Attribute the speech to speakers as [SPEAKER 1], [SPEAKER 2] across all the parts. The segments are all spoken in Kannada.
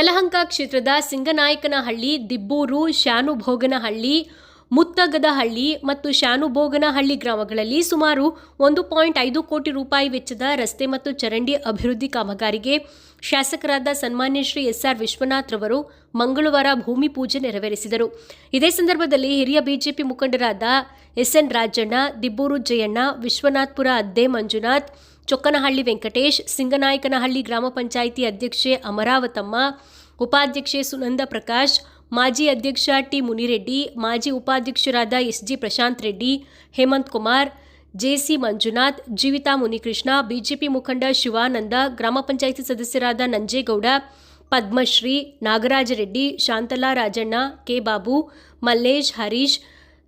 [SPEAKER 1] ಯಲಹಂಕ ಕ್ಷೇತ್ರದ ಸಿಂಗನಾಯಕನಹಳ್ಳಿ, ದಿಬ್ಬೂರು, ಶಾನುಭೋಗನಹಳ್ಳಿ, ಮುತ್ತಗದಹಳ್ಳಿ ಮತ್ತು ಶಾನುಭೋಗನಹಳ್ಳಿ ಗ್ರಾಮಗಳಲ್ಲಿ ಸುಮಾರು ಒಂದು ಪಾಯಿಂಟ್ ಐದು ಕೋಟಿ ರೂಪಾಯಿ ವೆಚ್ಚದ ರಸ್ತೆ ಮತ್ತು ಚರಂಡಿ ಅಭಿವೃದ್ಧಿ ಕಾಮಗಾರಿಗೆ ಶಾಸಕರಾದ ಸನ್ಮಾನ್ಯ ಶ್ರೀ ಎಸ್ಆರ್ ವಿಶ್ವನಾಥ್ ರವರು ಮಂಗಳವಾರ ಭೂಮಿ ಪೂಜೆ ನೆರವೇರಿಸಿದರು. ಇದೇ ಸಂದರ್ಭದಲ್ಲಿ ಹಿರಿಯ ಬಿಜೆಪಿ ಮುಖಂಡರಾದ ಎಸ್ಎನ್ ರಾಜಣ್ಣ, ದಿಬ್ಬೂರು ಜಯಣ್ಣ, ವಿಶ್ವನಾಥ್ಪುರ ಅದ್ದೆ ಮಂಜುನಾಥ್, ಚೊಕ್ಕನಹಳ್ಳಿ ವೆಂಕಟೇಶ್, ಸಿಂಗನಾಯಕನಹಳ್ಳಿ ಗ್ರಾಮ ಪಂಚಾಯಿತಿ ಅಧ್ಯಕ್ಷೆ ಅಮರಾವತಮ್ಮ ಉಪಾಧ್ಯಕ್ಷೆ ಸುನಂದ ಪ್ರಕಾಶ್, ಮಾಜಿ ಅಧ್ಯಕ್ಷ ಟಿ ಮುನಿರೆಡ್ಡಿ, ಮಾಜಿ ಉಪಾಧ್ಯಕ್ಷರಾದ S G Prashanth Reddy, Hemanth Kumar, J C Manjunath, Jeevitha Munikrishna, BJP ಮುಖಂಡ ಶಿವಾನಂದ, ಗ್ರಾಮ ಪಂಚಾಯಿತಿ ಸದಸ್ಯರಾದ ನಂಜೇಗೌಡ, ಪದ್ಮಶ್ರೀ, ನಾಗರಾಜ ರೆಡ್ಡಿ, ಶಾಂತಲಾ ರಾಜಣ್ಣ, ಕೆ ಬಾಬು, ಮಲ್ಲೇಶ್, ಹರೀಶ್,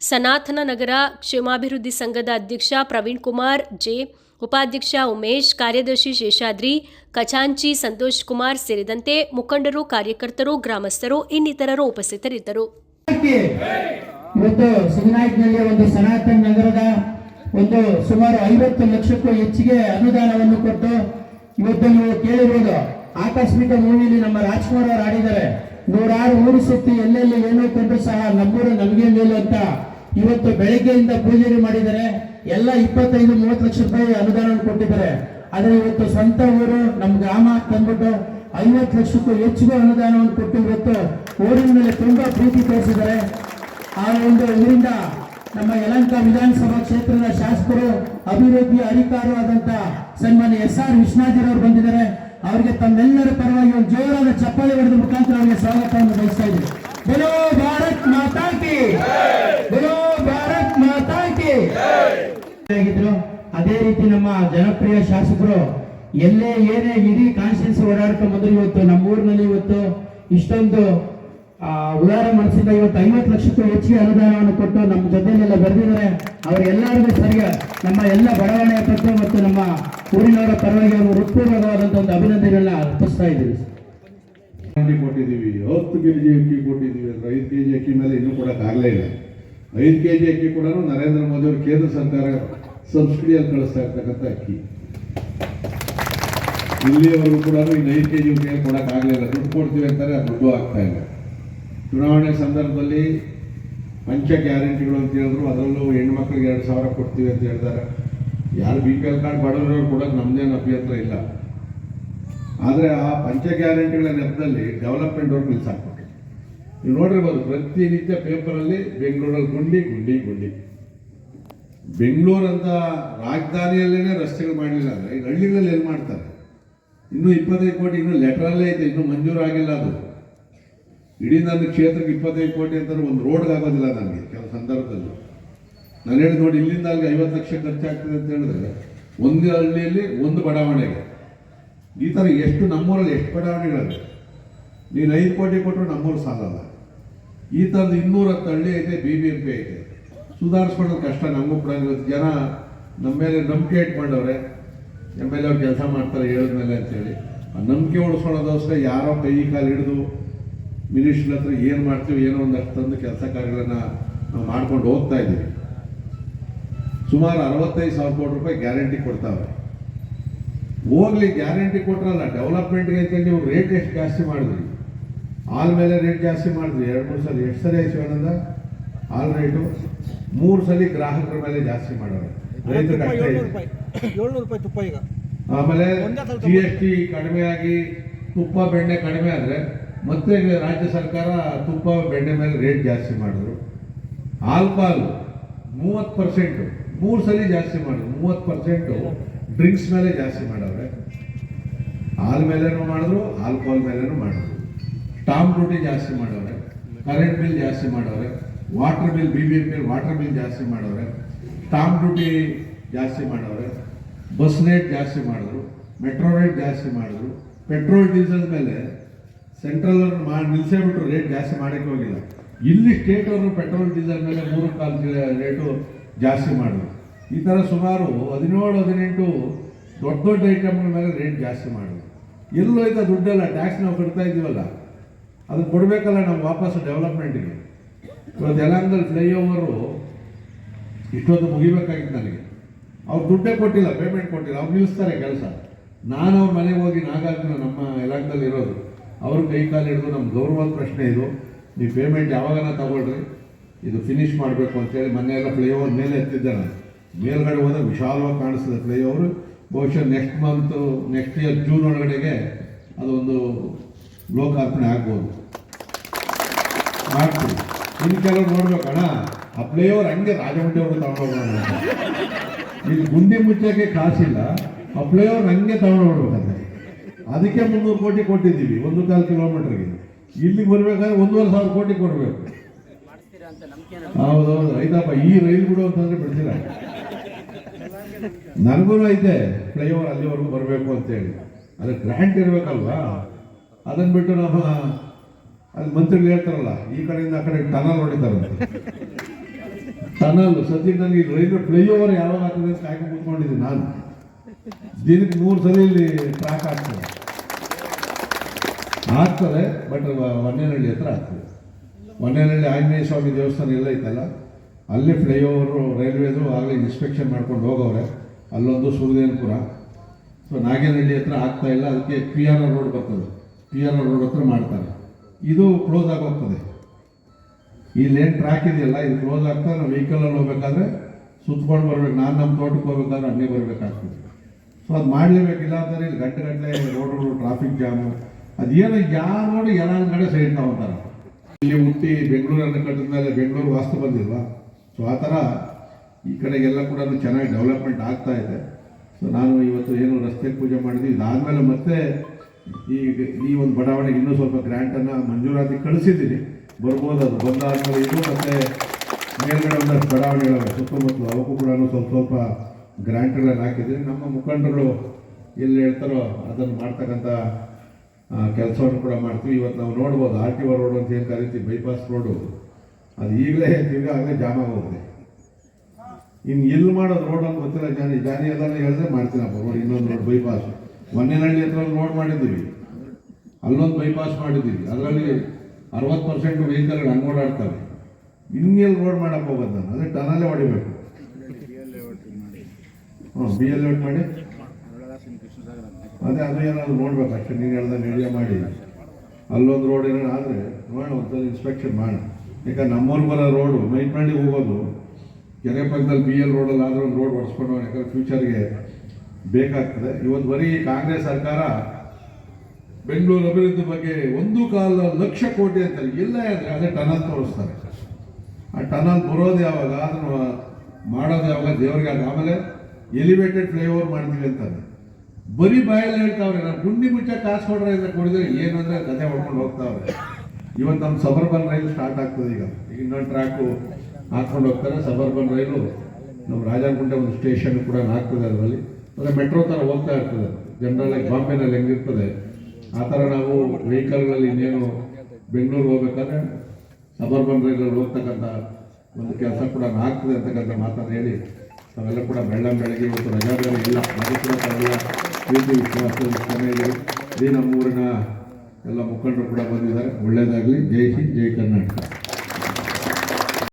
[SPEAKER 1] ಸನಾತನ ನಗರ ಕ್ಷೇಮಾಭಿವೃದ್ಧಿ ಸಂಘದ ಅಧ್ಯಕ್ಷ ಪ್ರವೀಣ್ ಕುಮಾರ್, ಜೆ. ಉಪಾಧ್ಯಕ್ಷ ಉಮೇಶ್, ಕಾರ್ಯದರ್ಶಿ ಶೇಷಾದ್ರಿ ಖಚಾಂಚಿ ಸಂತೋಷ್ ಕುಮಾರ್ ಸೇರಿದಂತೆ ಮುಖಂಡರು, ಕಾರ್ಯಕರ್ತರು, ಗ್ರಾಮಸ್ಥರು, ಇನ್ನಿತರರು ಉಪಸ್ಥಿತರಿದ್ದರು.
[SPEAKER 2] ಇವತ್ತು ಸಿಂಗನಾಯಕನಲ್ಲಿ ಒಂದು ಸನಾತನ ನಗರದ ಒಂದು ಸುಮಾರು ಐವತ್ತು ಲಕ್ಷಕ್ಕೂ ಹೆಚ್ಚಿಗೆ ಅನುದಾನವನ್ನು ಕೊಟ್ಟು ಇವತ್ತು ನೀವು ಕೇಳಿರುವುದು ಆಕಸ್ಮಿಕ ಮೂವಿಲಿ ನಮ್ಮ ರಾಜ್ಕುಮಾರ್ ಅವರು ಆಡಿದ್ದಾರೆ ನೂರಾರು ಊರು ಸುತ್ತಿ ಎಲ್ಲೆಲ್ಲಿ ಏನೋ ಕೊಟ್ಟರು ಸಹ ನಮ್ಮೂರು ನಮಗೆ ಮೇಲು ಅಂತ ಇವತ್ತು ಬೆಳಿಗ್ಗೆಯಿಂದ ಪೂಜೆ ಮಾಡಿದ್ದಾರೆ ಎಲ್ಲ ಇಪ್ಪತ್ತೈದು, ಮೂವತ್ತು ಲಕ್ಷ ರೂಪಾಯಿ ಅನುದಾನವನ್ನು ಕೊಟ್ಟಿದ್ದಾರೆ. ಆದರೆ ಇವತ್ತು ಸ್ವಂತ ಊರು, ನಮ್ಮ ಗ್ರಾಮ ತಂದ್ಬಿಟ್ಟು ಐವತ್ತು ಲಕ್ಷಕ್ಕೂ ಹೆಚ್ಚಿಗೆ ಅನುದಾನವನ್ನು ಕೊಟ್ಟು ಇವತ್ತು ಊರಿನ ಮೇಲೆ ತುಂಬಾ ಪ್ರೀತಿ ತೋರಿಸಿದ್ದಾರೆ. ಆ ಒಂದು ಊರಿಂದ ನಮ್ಮ ಯಲಂಕ ವಿಧಾನಸಭಾ ಕ್ಷೇತ್ರದ ಶಾಸಕರು, ಅಭಿವೃದ್ಧಿ ಅಧಿಕಾರು ಆದಂತ ಸನ್ಮಾನ್ಯ ಎಸ್ ಆರ್ ವಿಶ್ವನಾಥರವರು ಬಂದಿದ್ದಾರೆ. ಅವರಿಗೆ ತಮ್ಮೆಲ್ಲರ ಪರವಾಗಿ ಒಂದು ಜೋರಾದ ಚಪ್ಪಾಳೆ ಹೊಡೆದ ಮುಖಾಂತರ ಅವರಿಗೆ ಸ್ವಾಗತವನ್ನು ಬಯಸ್ತಾ ಇದ್ದೀವಿ ಭಾರತ್ ಮಾತಾ ಕಿ ಬಲೋ ಭಾರತ್ ಮಾತಾ ಕಿ ಆಗಿದ್ರು. ಅದೇ ರೀತಿ ನಮ್ಮ ಜನಪ್ರಿಯ ಶಾಸಕರು, ಎಲ್ಲೇ ಏನೇ ಇಡೀ ಕಾನ್ಸ್ಟಿಟ್ಯೂನ್ಸ್ ಓಡಾಡ್ಕೊಂಡು ಬಂದ್ರು ಇವತ್ತು ನಮ್ಮ ಊರಿನಲ್ಲಿ ಇವತ್ತು ಇಷ್ಟೊಂದು ಉದಾರ ಮನಸ್ಸಿಂದ ಇವತ್ತು ಐವತ್ತು ಲಕ್ಷಕ್ಕೂ ಹೆಚ್ಚಿಗೆ ಅನುದಾನವನ್ನು ಕೊಟ್ಟು ನಮ್ಮ ಜೊತೆಯಲ್ಲೆಲ್ಲ ಬರೆದಿದ್ದಾರೆ. ಅವರೆಲ್ಲರಿಗೂ ಸರಿಯ ನಮ್ಮ ಎಲ್ಲ ಬಡಾವಣೆಯ ಪತ್ರ ಮತ್ತು ನಮ್ಮ ಊರಿನವರ ಪರವಾಗಿ ಅವರು ಹೃತ್ಪೂರ್ವಕವಾದಂಥ ಒಂದು ಅಭಿನಂದನೆಗಳನ್ನ ಅರ್ಪಿಸ್ತಾ ಇದ್ದೀವಿ.
[SPEAKER 3] ಕೊಟ್ಟಿದ್ದೀವಿ, ಹತ್ತು ಕೆ ಜಿ ಅಕ್ಕಿ ಕೊಟ್ಟಿದ್ದೀವಿ, ಅಂದ್ರೆ ಐದು ಕೆ ಜಿ ಅಕ್ಕಿ ಮೇಲೆ ಇನ್ನೂ ಕೊಡೋಕ್ಕಾಗಲೇ ಇಲ್ಲ. ಐದು ಕೆ ಜಿ ಅಕ್ಕಿ ಕೂಡ ನರೇಂದ್ರ ಮೋದಿ ಕೇಂದ್ರ ಸರ್ಕಾರ ಸಬ್ಸಿಡಿಯಲ್ಲಿ ಕಳಿಸ್ತಾ ಇರ್ತಕ್ಕಂಥ ಅಕ್ಕಿ. ಇಲ್ಲಿಯವರೆಗೂ ಕೂಡ ಇನ್ನು ಐದು ಕೆ ಜಿ ಕೊಡೋಕ್ಕಾಗಲಿಲ್ಲ ದುಡ್ಡು ಕೊಡ್ತೀವಿ ಅಂತಾರೆ ಅದು ದುಡ್ಡು ಆಗ್ತಾ ಇಲ್ಲ. ಚುನಾವಣೆ ಸಂದರ್ಭದಲ್ಲಿ ಪಂಚ ಗ್ಯಾರಂಟಿಗಳು ಅಂತ ಹೇಳಿದ್ರು. ಅದರಲ್ಲೂ ಹೆಣ್ಮಕ್ಳಿಗೆ ಎರಡು ಸಾವಿರ ಕೊಡ್ತೀವಿ ಅಂತ ಹೇಳ್ತಾರೆ ಯಾರು ಬಿ ಪಿ ಎಲ್ ಕಾರ್ಡ್ ಬಡವರವ್ರು ಕೊಡೋಕೆ ನಮ್ದೇನು ಅಭ್ಯಂತರ ಇಲ್ಲ. ಆದರೆ ಆ ಪಂಚ ಗ್ಯಾರಂಟಿಗಳ ನೆಪದಲ್ಲಿ ಡೆವಲಪ್ಮೆಂಟ್ ವರ್ಕ್ ನಿಲ್ಸಾಕ್ಬಿಟ್ಟು ನೀವು ನೋಡಿರ್ಬೋದು ಪ್ರತಿನಿತ್ಯ ಪೇಪರಲ್ಲಿ ಬೆಂಗಳೂರಲ್ಲಿ ಗುಂಡಿ ಗುಂಡಿ ಗುಂಡಿ. ಬೆಂಗಳೂರು ಅಂತ ರಾಜಧಾನಿಯಲ್ಲೇ ರಸ್ತೆಗಳು ಮಾಡಲಿಲ್ಲ ಅಂದರೆ ಹಳ್ಳಿಗಳಲ್ಲಿ ಏನು ಮಾಡ್ತಾರೆ? ಇನ್ನೂ ಇಪ್ಪತ್ತೈದು ಕೋಟಿ, ಇನ್ನೂ ಲೆಟ್ರಲ್ಲೇ ಐತೆ ಇನ್ನೂ ಮಂಜೂರಾಗಿಲ್ಲ ಅದು. ಇಡೀ ನನ್ನ ಕ್ಷೇತ್ರಕ್ಕೆ ಇಪ್ಪತ್ತೈದು ಕೋಟಿ ಅಂತಾರೆ ಒಂದು ರೋಡ್ಗೆ ಆಗೋದಿಲ್ಲ ನನಗೆ, ಕೆಲವು ಸಂದರ್ಭದಲ್ಲಿ. ನಾನು ಹೇಳಿ ನೋಡಿ, ಇಲ್ಲಿಂದ ಅಲ್ಲಿಗೆ ಐವತ್ತು ಲಕ್ಷ ಖರ್ಚಾಗ್ತದೆ ಅಂತ ಹೇಳಿದ್ರೆ ಒಂದು ಹಳ್ಳಿಯಲ್ಲಿ ಒಂದು ಬಡಾವಣೆಗೆ. ಈ ಥರ ಎಷ್ಟು ನಮ್ಮೂರಲ್ಲಿ ಎಷ್ಟು ಬಡಾವಣೆಗಳಿವೆ? ನೀನು ಐದು ಕೋಟಿ ಕೊಟ್ಟರು ನಮ್ಮೂರು ಸಾಲಲ್ಲ. ಈ ಥರದ್ದು ಇನ್ನೂರ ಹತ್ತು ಹಳ್ಳಿ ಐತೆ ಬಿ ಬಿ ಎಂ ಪಿ ಐತೆ. ಸುಧಾರಿಸ್ಕೊಳ್ಳೋದು ಕಷ್ಟ, ನಮಗೂ ಕೂಡ ಇವತ್ತು ಜನ ನಮ್ಮ ಮೇಲೆ ನಂಬಿಕೆ ಇಟ್ಕೊಂಡವ್ರೆ, ಎಂ ಎಲ್ ಅವ್ರು ಕೆಲಸ ಮಾಡ್ತಾರೆ ಹೇಳಿದ್ಮೇಲೆ ಅಂತೇಳಿ. ಆ ನಂಬಿಕೆ ಉಳಿಸ್ಕೊಳ್ಳೋದೋಸ್ಕರ ಯಾರೋ ಕೈ ಕಾಲು ಹಿಡಿದು ಮಿನಿಸ್ಟ್ರ್ ಹತ್ರ ಏನು ಮಾಡ್ತೀವಿ, ಏನೋ ಒಂದಷ್ಟು ತಂದು ಕೆಲಸ ಕಾರ್ಯಗಳನ್ನ ನಾವು ಮಾಡ್ಕೊಂಡು ಹೋಗ್ತಾ ಇದ್ದೀವಿ. ಸುಮಾರು ಅರವತ್ತೈದು ಸಾವಿರ ಕೋಟಿ ರೂಪಾಯಿ ಗ್ಯಾರಂಟಿ ಕೊಡ್ತಾವೆ ಹೋಗ್ಲಿ, ಗ್ಯಾರಂಟಿ ಕೊಟ್ರಲ್ಲ, ಡೆವಲಪ್ಮೆಂಟ್ಗೆ ಅಂತ ನೀವು ರೇಟ್ ಎಷ್ಟು ಜಾಸ್ತಿ ಮಾಡಿದ್ರಿ? ಆಲ್ ಮೇಲೆ ರೇಟ್ ಜಾಸ್ತಿ ಮಾಡಿದ್ರಿ. ಎರಡು ಮೂರು ಸಲ ಎಷ್ಟು ಸರಿ ಆಯ್ತು ಶಿವಾನಂದ ಹಾಲ್ ರೇಟು? ಮೂರು ಸಲ ಗ್ರಾಹಕರ ಮೇಲೆ ಜಾಸ್ತಿ ಮಾಡೋರು. ರೈತರ ಕಷ್ಟ
[SPEAKER 4] ಏಳ್ನೂರು
[SPEAKER 3] ಇದೆ
[SPEAKER 4] ರೂಪಾಯಿ. ಏಳ್ನೂರು ರೂಪಾಯಿ ತುಪ್ಪ ಈಗ.
[SPEAKER 3] ಆಮೇಲೆ ಜಿ ಎಸ್ ಟಿ ಕಡಿಮೆ ಆಗಿ ತುಪ್ಪ ಬೆಣ್ಣೆ ಕಡಿಮೆ ಆದರೆ ಮತ್ತೆ ರಾಜ್ಯ ಸರ್ಕಾರ ತುಪ್ಪ ಬೆಣ್ಣೆ ಮೇಲೆ ರೇಟ್ ಜಾಸ್ತಿ ಮಾಡಿದ್ರು. ಆಲ್ಕೋಹಾಲ್ ಮೂವತ್ತು ಪರ್ಸೆಂಟು ಮೂರು ಸಲ ಜಾಸ್ತಿ ಮಾಡಿದ್ರು. ಮೂವತ್ತು ಪರ್ಸೆಂಟು ಡ್ರಿಂಕ್ಸ್ ಮೇಲೆ ಜಾಸ್ತಿ ಮಾಡವ್ರೆ. ಹಾಲ್ ಮೇಲೇನೂ ಮಾಡಿದ್ರು ಆಲ್ಕೋಹಾಲ್ ಮೇಲೇನೂ ಮಾಡಿದ್ರು. ಟಾಮ್ ಡ್ಯೂಟಿ ಜಾಸ್ತಿ ಮಾಡವ್ರೆ. ಕರೆಂಟ್ ಬಿಲ್ ಜಾಸ್ತಿ ಮಾಡವ್ರೆ. Water bill B B M bill water bill ಜಾಸ್ತಿ ಮಾಡವ್ರೆ ಟಾಮ್ ಡ್ಯೂಟಿ ಜಾಸ್ತಿ ಮಾಡವ್ರೆ ಬಸ್ ರೇಟ್ ಜಾಸ್ತಿ ಮಾಡಿದ್ರು. ಮೆಟ್ರೋ ರೇಟ್ ಜಾಸ್ತಿ ಮಾಡಿದ್ರು. ಪೆಟ್ರೋಲ್ ಡೀಸೆಲ್ ಮೇಲೆ ಸೆಂಟ್ರಲ್ ಮಾಡಿ ನಿಲ್ಸೇ ಬಿಟ್ರು ರೇಟ್ ಜಾಸ್ತಿ ಮಾಡಕ್ಕೆ ಹೋಗಿಲ್ಲ. ಇಲ್ಲಿ ಸ್ಟೇಟ್ ಅವರು ಪೆಟ್ರೋಲ್ ಡೀಸೆಲ್ ಮೇಲೆ ಮೂರು ಕಾಲು ರೇಟು ಜಾಸ್ತಿ ಮಾಡಿದ್ರು. ಈ ಥರ ಸುಮಾರು ಹದಿನೇಳು, ಹದಿನೆಂಟು ದೊಡ್ಡ ದೊಡ್ಡ ಐಟಮ್ಗಳ ಮೇಲೆ ರೇಟ್ ಜಾಸ್ತಿ ಮಾಡಿದ್ರು. ಎಲ್ಲೋಯ್ತಾ ದುಡ್ಡೆಲ್ಲ ಟ್ಯಾಕ್ಸ್ ನಾವು ಕಟ್ತಾ ಇದ್ದೀವಲ್ಲ ಅದು ಕೊಡಬೇಕಲ್ಲ ನಾವು ವಾಪಸ್ ಡೆವಲಪ್ಮೆಂಟ್ಗೆ ಇವತ್ತು ಫ್ಲೈ ಫ್ಲೈಓವರು ಇಷ್ಟೊಂದು ಮುಗಿಬೇಕಾಗಿತ್ತು ನನಗೆ. ಅವ್ರು ದುಡ್ಡೇ ಕೊಟ್ಟಿಲ್ಲ ಪೇಮೆಂಟ್ ಕೊಟ್ಟಿಲ್ಲ, ಅವ್ರು ನಿಲ್ಲಿಸ್ತಾರೆ ಕೆಲಸ. ನಾನು ಅವ್ರ ಮನೆಗೆ ಹೋಗಿ ನಾಗಾರ್ಜುನ ನಮ್ಮ ಯಲಹಂಕದಲ್ಲಿ ಇರೋದು. ಅವ್ರು ಕೈ ಕಾಲು ಹಿಡಿದು ನಮ್ಮ ಗೌರವದ ಪ್ರಶ್ನೆ ಇದು. ನೀವು ಪೇಮೆಂಟ್ ಯಾವಾಗನ ತಗೊಳ್ರಿ. ಇದು ಫಿನಿಶ್ ಮಾಡಬೇಕು ಅಂತೇಳಿ ಮೊನ್ನೆ ಎಲ್ಲ ಫ್ಲೈಓವರ್ ಮೇಲೆ ಎತ್ತಿದ್ದೆ ನಾನು. ಮೇಲ್ಗಡೆ ಹೋದಾಗ ವಿಶಾಲವಾಗಿ ಕಾಣಿಸ್ತದೆ ಫ್ಲೈಓವರ್. ಬಹುಶಃ next month next year June ಒಳಗಡೆಗೆ ಅದೊಂದು ಲೋಕಾರ್ಪಣೆ ಆಗ್ಬೋದು. ಇನ್ನು ಕೆಲವ್ರು ನೋಡ್ಬೇಕಣ್ಣ ಆ ಫ್ಲೈಓವರ್ ಹಂಗೆ ರಾಜಮಂಡ್ರಿಯವ್ರಿಗೆ ತಗೊಂಡೋಗೋಣ. ಇಲ್ಲಿ ಗುಂಡಿ ಮುಚ್ಚಕ್ಕೆ ಕಾಸಿಲ್ಲ, ಆ ಫ್ಲೈಓವರ್ ಹಂಗೆ ತಗೊಂಡು ಹೋಗ್ಬೇಕಂತೆ ಅದಕ್ಕೆ ಮುನ್ನೂರು ಕೋಟಿ ಕೊಟ್ಟಿದ್ದೀವಿ, ಒಂದು ಕಾಲು ಕಿಲೋಮೀಟರ್ಗೆ. ಇಲ್ಲಿಗೆ ಬರ್ಬೇಕಾದ್ರೆ ಒಂದೂವರೆ ಸಾವಿರ ಕೋಟಿ ಕೊಡಬೇಕು. ಹೌದೌದು ಐತಪ್ಪ ಈ ರೈಲ್ ಬಿಡು ಅಂತಂದ್ರೆ ಬಿಡ್ತೀರ? ನನಗೂ ಐತೆ ಫ್ಲೈಓವರ್ ಅಲ್ಲಿವರೆಗೂ ಬರಬೇಕು ಅಂತೇಳಿ. ಅದಕ್ಕೆ ಗ್ರ್ಯಾಂಟ್ ಇರಬೇಕಲ್ವಾ? ಅದನ್ನ ಬಿಟ್ಟು ನಮ್ಮ ಅಲ್ಲಿ ಮಂತ್ರಿಗಳು ಹೇಳ್ತಾರಲ್ಲ, ಈ ಕಡೆಯಿಂದ ಆ ಕಡೆ ಟನಲ್ ಹೊಡಿತಾರೆ ಟನಲ್, ಸದ್ಯಕ್ಕೆ ನನಗೆ ರೈಲ್ವೆ ಫ್ಲೈಓವರ್ ಯಾವಾಗ ಆಗ್ತದೆ ಅಂತ ಕಾಯ್ಕೊಂಡು ಕೂತ್ಕೊಂಡಿದ್ದೀನಿ ನಾನು. ದಿನಕ್ಕೆ ಮೂರು ಸಲ ಇಲ್ಲಿ ಟ್ರ್ಯಾಕ್ ಆಗ್ತದೆ. ಆಗ್ತದೆ, ಬಟ್ ಹೊನ್ನೇನಹಳ್ಳಿ ಹತ್ರ ಆಗ್ತದೆ. ಹೊನ್ನೇನಹಳ್ಳಿ ಆಂಜನೇಯ ಸ್ವಾಮಿ ದೇವಸ್ಥಾನ ಎಲ್ಲ ಐತಲ್ಲ, ಅಲ್ಲೇ ಫ್ಲೈಓವರು, ರೈಲ್ವೇದು, ಆಗಲೇ ಇನ್ಸ್ಪೆಕ್ಷನ್ ಮಾಡ್ಕೊಂಡು ಹೋಗವ್ರೆ. ಅಲ್ಲೊಂದು ಸುರದೇನಪುರ ಸೊ ನಾಗೇನಹಳ್ಳಿ ಹತ್ರ ಆಗ್ತಾ ಇಲ್ಲ, ಅದಕ್ಕೆ ಪಿ ಆರ್ ರೋಡ್ ಬರ್ತದೆ. ಪಿ ಆರ್ ರೋಡ್ ಹತ್ರ ಮಾಡ್ತಾರೆ. ಇದು ಕ್ಲೋಸ್ ಆಗೋಗ್ತದೆ. ಈ ಲೇನ್ ಟ್ರ್ಯಾಕ್ ಇದೆಯಲ್ಲ, ಇದು ಕ್ಲೋಸ್ ಆಗ್ತಾ ನಾವು ವೆಹಿಕಲಲ್ಲಿ ಹೋಗ್ಬೇಕಾದ್ರೆ ಸುತ್ತಕೊಂಡು ಬರಬೇಕು. ನಾನು ನಮ್ಮ ತೋಟಕ್ಕೆ ಹೋಗ್ಬೇಕಾದ್ರೆ ಅಲ್ಲೇ ಬರಬೇಕಾಗ್ತದೆ. ಸೊ ಅದು ಮಾಡಲೇಬೇಕಿಲ್ಲ ಅಂದರೆ ಇಲ್ಲಿ ಗಂಟೆ ಗಂಟೆ ರೋಡ್ ಟ್ರಾಫಿಕ್ ಜಾಮು ಅದೇನೋ ಯಾರು ನೋಡಿ ಎಲ್ಲ ಕಡೆ ಸೈಡ್ ತಗೊಂತಾರೆ ಇಲ್ಲಿ ಹುಟ್ಟಿ ಬೆಂಗಳೂರನ್ನು ಕಟ್ಟಿದ ಮೇಲೆ ಬೆಂಗಳೂರು ವಾಸ್ತು ಬಂದಿಲ್ವಾ? ಸೊ ಆ ಥರ ಈ ಕಡೆಗೆಲ್ಲ ಕೂಡ ಚೆನ್ನಾಗಿ ಡೆವಲಪ್ಮೆಂಟ್ ಆಗ್ತಾ ಇದೆ. ಸೊ ನಾನು ಇವತ್ತು ಏನು ರಸ್ತೆ ಪೂಜೆ ಮಾಡಿದ್ವಿ. ಇದಾದಮೇಲೆ ಮತ್ತೆ ಈ ಈ ಒಂದು ಬಡಾವಣೆಗೆ ಇನ್ನೂ ಸ್ವಲ್ಪ ಗ್ರ್ಯಾಂಟನ್ನು ಮಂಜೂರಾತಿ ಕಳಿಸಿದ್ದೀನಿ. ಬರ್ಬೋದು ಅದು. ಬಂದಾದ್ಮೇಲೆ ಇದು ಮತ್ತೆ ಮೇಲ್ಗಡೆ ಒಂದಷ್ಟು ಬಡಾವಣೆಗಳ ಸುತ್ತಮುತ್ತಲು ಅವಕ್ಕೂ ಕೂಡ ಸ್ವಲ್ಪ ಸ್ವಲ್ಪ ಗ್ರ್ಯಾಂಟ್ಗಳನ್ನು ಹಾಕಿದ್ದೀನಿ. ನಮ್ಮ ಮುಖಂಡರು ಎಲ್ಲಿ ಹೇಳ್ತಾರೋ ಅದನ್ನು ಮಾಡ್ತಕ್ಕಂಥ ಕೆಲಸವನ್ನು ಕೂಡ ಮಾಡ್ತೀವಿ. ಇವತ್ತು ನಾವು ನೋಡ್ಬೋದು. ಆರ್ ಟಿ ಒ ರೋಡ್ ಅಂತ ಏನು ಕರಿತೀವಿ ಬೈಪಾಸ್ ರೋಡು. ಅದು ಈಗಲೇ ತಿರ್ಗಿ ಆಗಲೇ ಜಾಮ್ ಆಗೋಗಿದೆ. ಇನ್ನು ಎಲ್ಲಿ ಮಾಡೋದು ರೋಡ್ ಅಂತ ಗೊತ್ತಿಲ್ಲ. ಜಾನಿ ಜಾನಿ ಅದನ್ನು ಹೇಳಿದ್ರೆ ಮಾಡ್ತೀನಪ್ಪ ರೋಡ್ ಇನ್ನೊಂದು ರೋಡ್ ಬೈಪಾಸ್. ಮೊನ್ನೆನಹಳ್ಳಿ ಹತ್ರ ರೋಡ್ ಮಾಡಿದ್ದೀವಿ. ಅಲ್ಲೊಂದು ಬೈಪಾಸ್ ಮಾಡಿದ್ದೀವಿ. ಅದರಲ್ಲಿ ಅರವತ್ತು ಪರ್ಸೆಂಟ್ ವೆಹಿಕಲ್ಗಳು ಹಂಗೆ ಓಡಾಡ್ತವೆ. ಇನ್ನೆಲ್ಲಿ ರೋಡ್ ಮಾಡಕ್ಕೆ ಹೋಗೋದು ನಾನು? ಅದೇ ಟನಲ್ಲೇ ಹೊಡಿಬೇಕು. ಹ್ಞೂ ಬಿ ಎಲ್ ಔಟ್ ಮಾಡಿ. ಅದೇ ಅದು ಏನಾದರೂ ನೋಡ್ಬೇಕು. ಅಷ್ಟೇ ನೀನು ಹೇಳ್ದಂಗೆ ಐಡಿಯಾ ಮಾಡಿ. ಅಲ್ಲೊಂದು ರೋಡ್ ಏನೋ ಆದರೆ ನೋಡೋಣ, ಒಂದ್ಸಲ ಇನ್ಸ್ಪೆಕ್ಷನ್ ಮಾಡಿ ಯಾಕಂದ್ರೆ ನಮ್ಮೂರು ಬರೋ ರೋಡು ಮೈಟ್ನಳ್ಳಿ ಹೋಗೋದು, ಕೆರೆ ಪಕ್ಕದಲ್ಲಿ ಬಿ ಎಲ್ ರೋಡಲ್ಲಿ ಆದರೂ ಒಂದು ರೋಡ್ ಹೊಡ್ಸ್ಕೊಂಡು. ಯಾಕಂದ್ರೆ ಫ್ಯೂಚರ್ಗೆ ಬೇಕಾಗ್ತದೆ. ಇವತ್ತು ಬರೀ ಕಾಂಗ್ರೆಸ್ ಸರ್ಕಾರ ಬೆಂಗಳೂರು ಅಭಿವೃದ್ಧಿ ಬಗ್ಗೆ ಒಂದು ಕಾಲ ಲಕ್ಷ ಕೋಟಿ ಅಂತಾರೆ ಇಲ್ಲ ಅಂದರೆ ಅದೇ ಟನಲ್ ತೋರಿಸ್ತಾರೆ. ಆ ಟನಲ್ ಬರೋದು ಯಾವಾಗ ಅದನ್ನು ಮಾಡೋದು ಯಾವಾಗ ದೇವ್ರಿಗೆ ಅದು ಆಮೇಲೆ ಎಲಿವೇಟೆಡ್ ಫ್ಲೈಓವರ್ ಮಾಡ್ತೀವಿ ಅಂತಾರೆ. ಬರೀ ಬಾಯಲ್ಲಿ ಹೇಳ್ತಾವ್ರೆ, ನಾನು ಗುಂಡಿ ಮುಚ್ಚ ಕಾಸು ಕೊಡ್ರೆ ಅಂತ ಕೊಡಿದ್ರೆ ಏನು ಅಂದ್ರೆ ಕತೆ ಹೊಡ್ಕೊಂಡು ಹೋಗ್ತಾವ್ರೆ. ಇವತ್ತು ನಮ್ಮ ಸಬರ್ಬನ್ ರೈಲು ಸ್ಟಾರ್ಟ್ ಆಗ್ತದೆ ಈಗ. ಈಗ ಇನ್ನೊಂದು ಟ್ರ್ಯಾಕು ಹಾಕ್ಕೊಂಡು ಹೋಗ್ತಾರೆ. ಸಬರ್ಬನ್ ರೈಲು ನಮ್ಮ ರಾಜನಗುಂಟೆ ಒಂದು ಸ್ಟೇಷನ್ ಕೂಡ ಹಾಕ್ತದೆ ಅದರಲ್ಲಿ. ಮತ್ತೆ ಮೆಟ್ರೋ ಥರ ಹೋಗ್ತಾ ಇರ್ತದೆ. ಜನರಲ್ ಆಗಿ ಬಾಂಬೆನಲ್ಲಿ ಹೆಂಗಿರ್ತದೆ? ಆ ಥರ ನಾವು ವೆಹಿಕಲ್ಗಳಲ್ಲಿ ಇನ್ನೇನು ಬೆಂಗಳೂರು ಹೋಗ್ಬೇಕಾದ್ರೆ ಸಬರ್ಬನ್ ರೈಲಲ್ಲಿ ಹೋಗ್ತಕ್ಕಂಥ ಒಂದು ಕೆಲಸ ಕೂಡ ಆಗ್ತದೆ ಅಂತಕ್ಕಂಥ ಮಾತನ್ನು ಹೇಳಿ, ತಾವೆಲ್ಲ ಕೂಡ ಬೆಳ್ಳ ಬೆಳಗ್ಗೆ ಇವತ್ತು ರಜಾ ಬೇರೆ ಇಲ್ಲ. ಅದು ಕೂಡ ತಾವೆಲ್ಲ ಪ್ರೀತಿ ವಿಶ್ವಾಸ ಕೊನೆಯಲ್ಲಿ ಇಡೀ ನಮ್ಮೂರಿನ ಎಲ್ಲ ಮುಖಂಡರು ಕೂಡ ಬಂದಿದ್ದಾರೆ. ಒಳ್ಳೆಯದಾಗಲಿ ಜೈ ಹಿಂದ್, ಜೈ ಕರ್ನಾಟಕ.